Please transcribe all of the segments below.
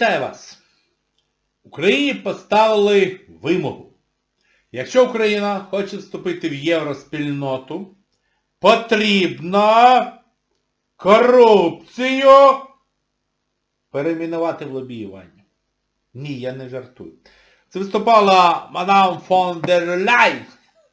Вітаю вас! Україні поставили вимогу. Якщо Україна хоче вступити в євроспільноту, потрібно корупцію перейменувати в лобіювання. Ні, я не жартую. Це виступала мадам фон дер Ляйн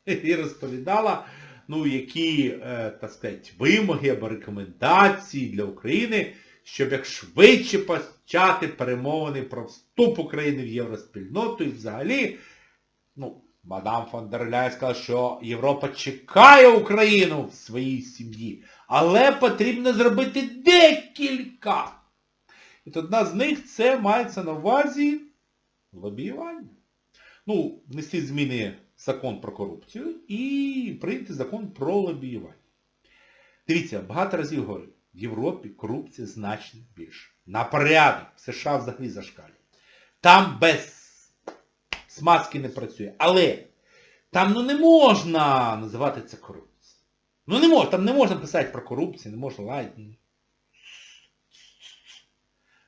і розповідала, ну, які, е, так сказати, вимоги або рекомендації для України, щоб як швидше почати перемовини про вступ України в євроспільноту і взагалі, ну, мадам фон дер Ляйн сказала, що Європа чекає Україну в своїй сім'ї, але потрібно зробити декілька. І одна з них це мається на увазі лобіювання. Ну, внести зміни в закон про корупцію і прийняти закон про лобіювання. Дивіться, багато разів говорю, в Європі корупція значно більше. На порядок. США взагалі зашкалює. Там без смазки не працює. Але там ну не можна називати це корупцією. Ну не можна, там не можна писати про корупцію, не можна лайти.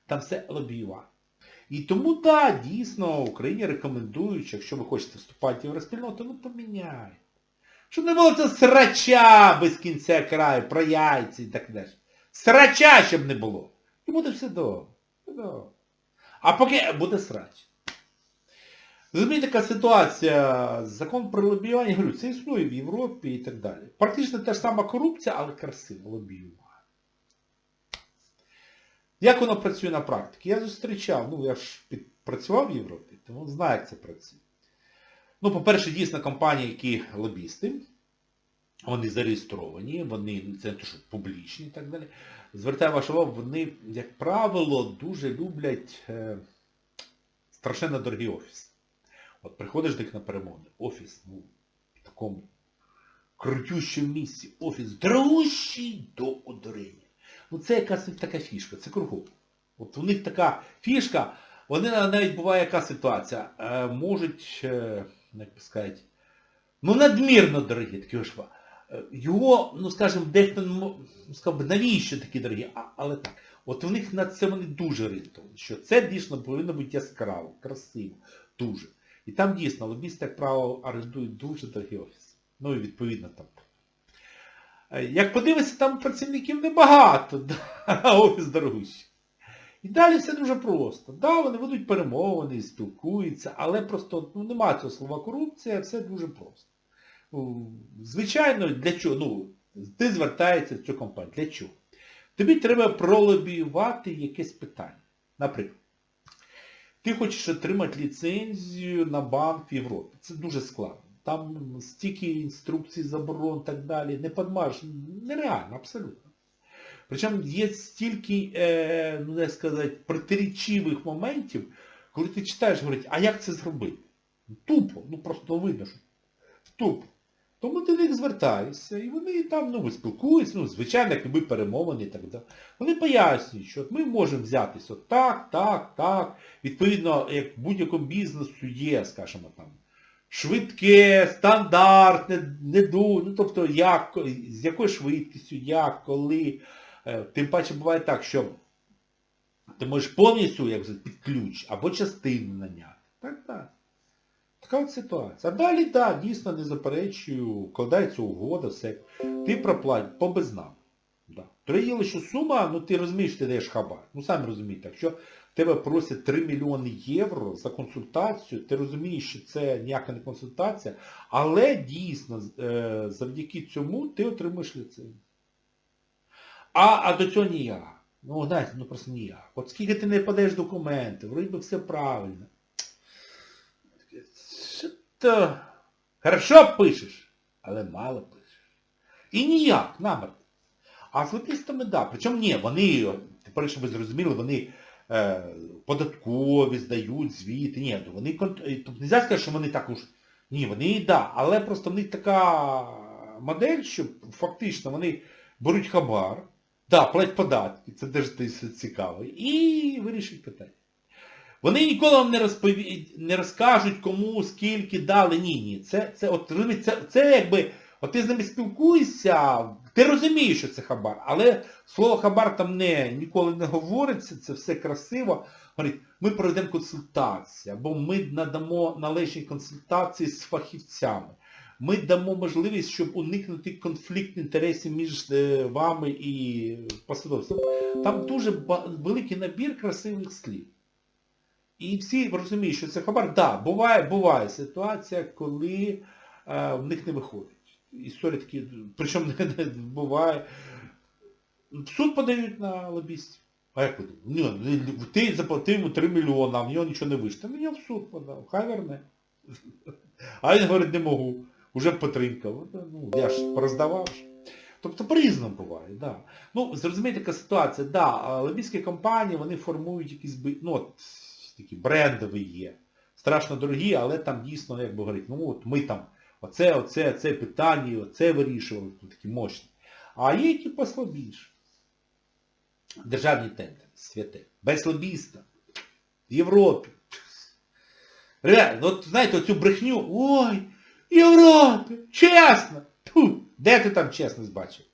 Там все лобіювання. І тому, так, да, дійсно, Україні рекомендують, якщо ви хочете вступати в євроспільноту, ну поміняйте. Щоб не було це срача без кінця краю, про яйці і так далі. Срача, щоб не було. І буде все добре. А поки буде срач. Розумієте, така ситуація, закон про лобіювання, говорю, це існує в Європі і так далі. Практично та ж сама корупція, але красиво лобіювання. Як воно працює на практиці? Я зустрічав, ну я ж працював в Європі, тому знаю, як це працює. Ну, по-перше, дійсно компанії, які лобісти, вони зареєстровані, вони, це то, що публічні і так далі. Звертаю вашу увагу, вони, як правило, дуже люблять е, страшенно дорогі офіси. От приходиш до них на перемовини, офіс, ну, в такому крутющому місці, офіс дорогущий до одурення. Ну це якась така фішка, це кругом. От у них така фішка, вони навіть буває яка ситуація, е, можуть, е, як би сказати, ну надмірно дорогі, такі е, його, ну скажімо, дехто, сказав би, навіщо такі дорогі, а, але так. От у них на це вони дуже орієнтовані, що це дійсно повинно бути яскраво, красиво, дуже. І там дійсно лобісти, як правило, орендують дуже дорогі офіси. Ну і відповідно там. Як подивитися, там працівників небагато, да, офіс дорогущий. І далі все дуже просто. Да, вони ведуть перемовини, спілкуються, але просто ну, немає цього слова корупція, все дуже просто. Ну, Звичайно, для чого? Ну, ти звертаєшся в цю компанію. Для чого? Тобі треба пролобіювати якесь питання. Наприклад, ти хочеш отримати ліцензію на банк в Європі. Це дуже складно. Там стільки інструкцій, заборон і так далі, не подмажеш, нереально, абсолютно. Причому є стільки, е, ну як сказати, протирічивих моментів, коли ти читаєш, говорить, а як це зробити? Тупо, ну просто видно, що тупо. Тому до них звертаєшся, і вони там, ну, спілкуються, ну, звичайно, як ми перемовини і так далі. Вони пояснюють, що ми можемо взятися от так, так, так. Відповідно, як в будь-якому бізнесу є, скажімо там, швидке, стандартне, не ду, ну тобто як, з якою швидкістю, як, коли. Тим паче буває так, що ти можеш повністю як під ключ або частину наняти. Так, так. Така от ситуація. А далі, так, дійсно не заперечую, вкладається угода, все. Ти проплать по безнам. Да. Троїли, що сума, ну ти розумієш, ти даєш хабар. Ну самі розумієте, якщо тебе просять 3 мільйони євро за консультацію, ти розумієш, що це ніяка не консультація, але дійсно завдяки цьому ти отримуєш ліцензію. А а до цього ніяк. Ну, знаєте, ну просто ніяк. От скільки ти не подаєш документи, вроді би все правильно. То... Хорошо пишеш, але мало пишеш. І ніяк, намер. А з лобістами, так. Да. Причому ні, вони, тепер, щоб ви зрозуміли, вони е, податкові здають звіти. Ні, вони тобто не можна сказати, що вони так уж... Ні, вони так, да, але просто в них така модель, що фактично вони беруть хабар, да, платять податки, це теж цікаво, і вирішують питання. Вони ніколи вам не розпові... не розкажуть, кому, скільки дали, ні, ні. Це, це, от, це, це якби, от ти з ними спілкуєшся, Ти розумієш, що це хабар, але слово хабар там не, ніколи не говориться, це все красиво. Говорить, ми проведемо консультацію, або ми надамо належні консультації з фахівцями. Ми дамо можливість, щоб уникнути конфлікт інтересів між е, вами і посадовцем. Там дуже великий набір красивих слів. І всі розуміють, що це хабар. Так, да, буває, буває ситуація, коли е, в них не виходить. Історії такі, причому не, буває. В суд подають на лобістів. А як? Ні, ти заплатив йому 3 мільйони, а в нього нічого не вийшло. Та мені в суд подав, хай верне. А він говорить, не можу. Уже потримкав. Ну, я ж пороздавав. ж. Тобто по-різному буває, да. Ну, зрозумієте, така ситуація, да, лобійські компанії, вони формують якісь, ну, от, такі брендові є. Страшно дорогі, але там дійсно, як би говорить, ну от ми там, оце, оце, це питання, оце вирішували, такі мощні. А є ті послабіші. Державні тендери, святе. Без лобіста. В Європі. Реально, от знаєте, оцю брехню, ой, Європі, чесно. Тьфу, де ти там чесність бачив?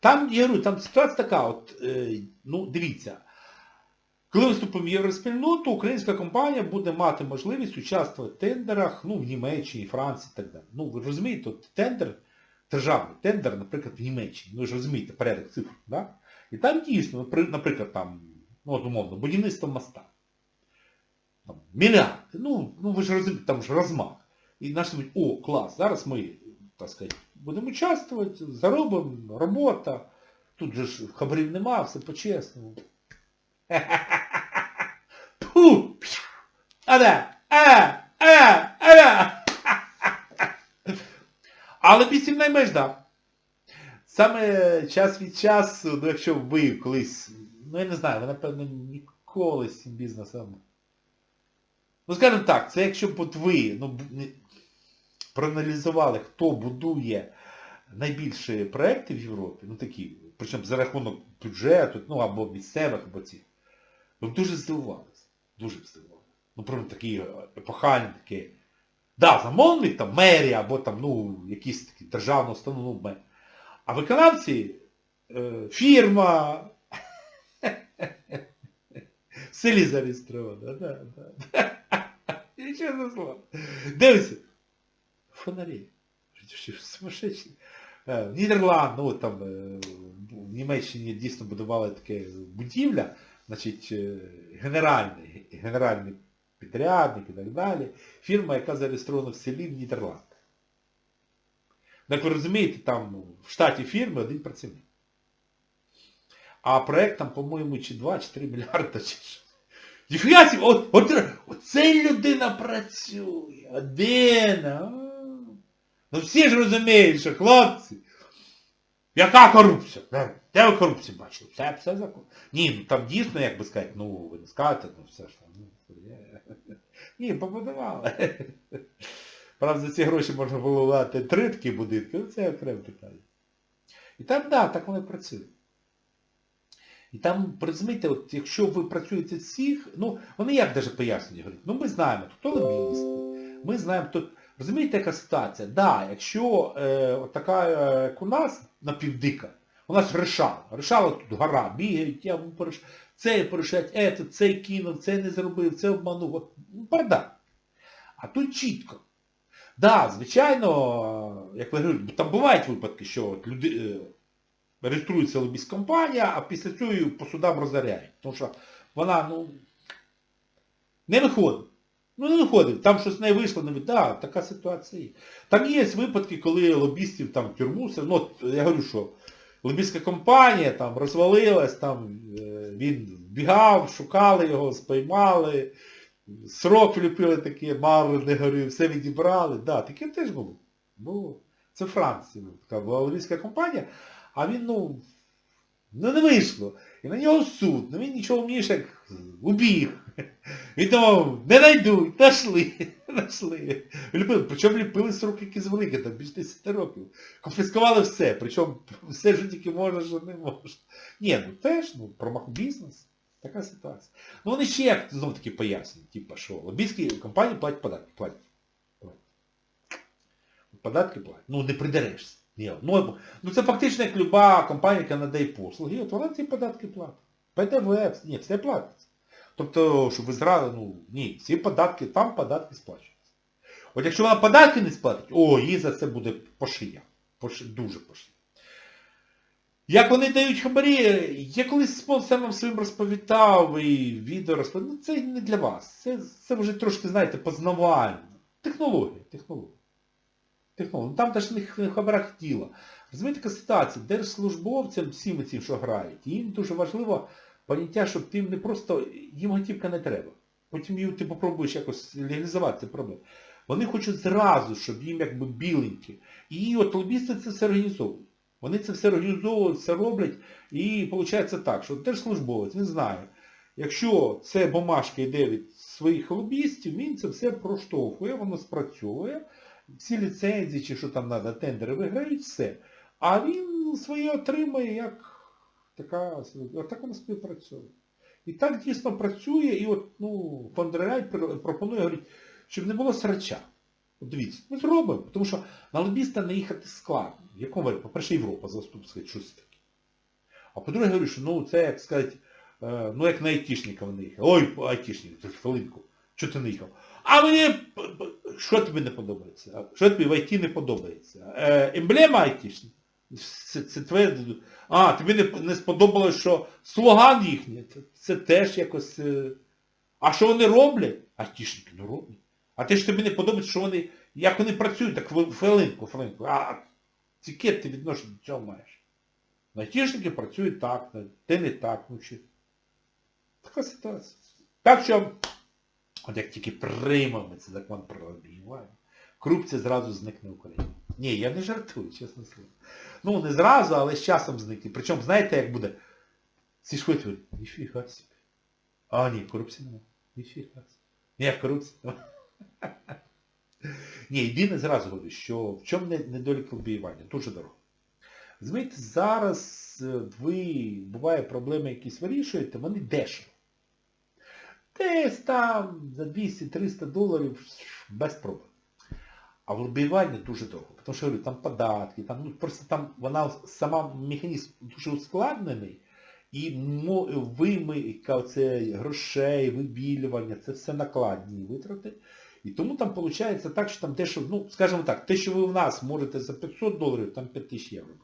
Там, я говорю, там ситуація така, от, е, ну, дивіться, коли виступимо в євроспільноту, українська компанія буде мати можливість участвувати в тендерах, ну, в Німеччині, Франції і так далі. Ну, ви розумієте, от тендер, державний тендер, наприклад, в Німеччині, ви ж розумієте, порядок цифр, да? І там дійсно, наприклад, там, ну, от умовно, будівництво моста. Там, мільярди. Ну, ну ви ж розумієте, там ж розмах. І наші думають, о, клас, зараз ми, так сказати, будемо участвувати, заробимо, робота. Тут же ж хабарів нема, все по-чесному. Пу! Ада! А! А! А! Але пісім найменш, да. Саме час від часу, ну якщо ви колись, ну я не знаю, ви напевно ніколи з цим бізнесом. Ну скажімо так, це якщо б от ви ну, проаналізували, хто будує найбільші проекти в Європі, ну такі, причому за рахунок бюджету, ну або місцевих, або цих, ви б дуже здивувалися. Дуже б. Ну, прям такі е, епохальні, такі. Да, замовник, там, мерія, або там, ну, якісь такі державна установа, ну, а виконавці е, фірма в селі зареєстрована. Да, да. Нічого не слово. Дивися. Фонарі. Сумасшедші. Е, Нідерланд, ну там е, в Німеччині дійсно будували таке будівля, значить, е, генеральний, генеральний підрядник і так далі. Фірма, яка зареєстрована в селі в Нідерландах. Як ви розумієте, там ну, в штаті фірми один працівник. А проект там, по-моєму, чи 2, чи 3 мільярди, чи що. Ніфіга собі, от, от, оце людина працює, один. Ну всі ж розуміють, що хлопці. Яка корупція? Де, де ви корупцію бачили? Все, все закон. Ні, ну там дійсно, як би сказати, ну ви не скажете, ну все ж там. Ну, є. Ні, побудували. Правда, за ці гроші можна було владати три такі будинки, ну це окреме питання. І там, так, да, так вони працюють. І там, розумієте, от якщо ви працюєте всіх, ну, вони як даже пояснюють, говорять, ну ми знаємо, хто лобісти, ми знаємо, хто... Розумієте, яка ситуація? Да, якщо е, така, е, як у нас, напівдика, у нас решала. Решала тут гора, бігають, я пореш... це порішать, ето, цей кинув, це не зробив, це обманув. Ну, бардак. А тут чітко. Да, звичайно, як ви говорите, там бувають випадки, що от люди, е, реєструється лобіст компанія, а після цього її по судам розоряють. Тому що вона, ну, не виходить. Ну не виходить. Там щось не вийшло, не вийшло. Да, така ситуація є. Там є випадки, коли лобістів там в тюрму, все, ну, я говорю, що лобістська компанія там розвалилась, там е, він бігав, шукали його, спіймали, срок вліпили таке, мало не горів, все відібрали. Да, таке теж було. Було. Це Франція, така була лобістська компанія, а він, ну, ну не вийшло. І на нього суд, ну він нічого вмієш, як убіг. Він думав, не найдуть, нашли, нашли. Ліпили, причому ліпили сроки якісь великі, там більше 10 років. Конфіскували все, причому все, що тільки можна, що не можна. Ні, ну теж, ну, промах бізнес. Така ситуація. Ну вони ще як знов таки пояснюють, типу, що лобійські компанії платять податки, платять. платять. Податки платять. Ну не придерешся. Ну, ну це фактично як люба компанія, яка надає послуги, от вона ці податки платить. ПДВ, ні, все платиться. Тобто, щоб ви зразу, ну, ні, всі податки, там податки сплачуються. От якщо вона податки не сплатить, о, їй за це буде по шиях. По ши- дуже по шиях. Як вони дають хабарі, я колись спонсорам своїм розповідав і відео розповідав, ну це не для вас. Це, це вже трошки, знаєте, познавально. Технологія, технологія. Технологія. Ну, Там теж в хабарах діла. Розумієте, ситуація, держслужбовцям, всім цим, що грають, їм дуже важливо поняття, щоб ти не просто, їм готівка не треба. Потім її ти попробуєш якось легалізувати цю проблему. Вони хочуть зразу, щоб їм якби біленькі. І от лобісти це все організовують. Вони це все організовують, все роблять, і виходить так, що держслужбовець, він знає, якщо це бумажка йде від своїх лобістів, він це все проштовхує, воно спрацьовує, всі ліцензії чи що там треба, тендери виграють, все. А він своє отримає як така, отак воно співпрацює. І так дійсно працює, і от, ну, Фондерляй пропонує, говорить, щоб не було срача. От дивіться, ми зробимо, тому що на лобіста не їхати складно. Якому варіанті? По-перше, Європа заступить щось таке. А по-друге, говорю, що ну це, як сказати, е, ну як на айтішника вони їхали. Ой, айтішник, ти хвилинку, чого ти не їхав? А мені, що тобі не подобається? Що тобі в ІТ не подобається? Е, емблема айтішник? Це, це твоє... А, тобі не, не сподобалось, що слоган їхній, це, це теж якось... е, А що вони роблять? Айтішники не роблять. А те, що тобі не подобається, що вони, як вони працюють, так хвил- хвилинку, хвилинку. А яке ти відношення до цього маєш? Айтішники працюють так, ти не так, ну чи. Така ситуація. Так що, от як тільки приймемо цей закон про лобіювання, корупція зразу зникне в Україні. Ні, я не жартую, чесно слово. Ну, не зразу, але з часом зникне. Причому, знаєте, як буде? Всі ж говорять, ніфіга собі. А, ні, корупції немає. Ніфіга собі. Ні, корупції немає. Ні, єдине зразу говорю, що в чому недолік лобіювання? Дуже дорого. Розумієте, зараз е, ви, буває, проблеми якісь вирішуєте, вони дешево. Десь там за 200-300 доларів без проблем. А в лобіюванні дуже дорого. Тому що говорю, там податки, там, ну, просто там вона сама механізм дуже ускладнений. І мо- вимийка оце, грошей, вибілювання, це все накладні витрати. І тому там виходить так, що там те, що, ну, скажімо так, те, що ви в нас можете за 500 доларів, там 5000 євро.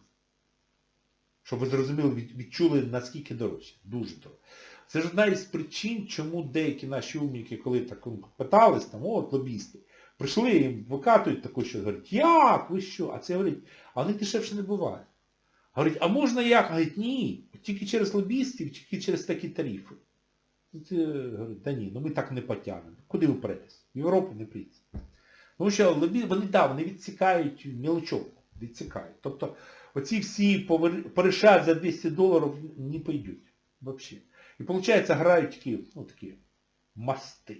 Щоб ви зрозуміли, відчули, наскільки дорожче. Дуже дорого. Це ж одна із причин, чому деякі наші умніки, коли так ну, питались, там, от лобісти, прийшли і викатують таку, що говорять, як, ви що? А це говорять, а вони дешевше не буває. Говорять, а можна як? Говорять, ні, тільки через лобістів, тільки через такі тарифи. Це, говорить, та ні, ну ми так не потягнемо. Куди ви претесь? В Європу не прийти. Тому що лобі, вони, да, вони відсікають мілочовку, відсікають. Тобто оці всі порішають за 200 доларів не пойдуть. Вообще. І виходить, грають такі, ну такі мости.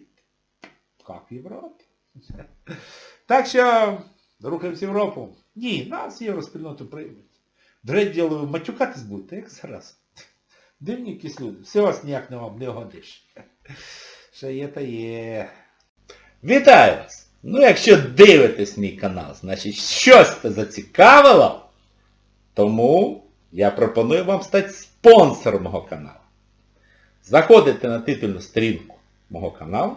Як в Європі. Так що рухаємося в Європу. Ні, нас євроспільноту приймуть. Дредь діло, матюкатись будете, як зараз. Дивні якісь люди. Все вас ніяк не вам не годиш. Що є, та є. Вітаю вас! Ну якщо дивитесь мій канал, значить щось зацікавило, тому я пропоную вам стати спонсором мого каналу. Заходите на титульну сторінку мого каналу,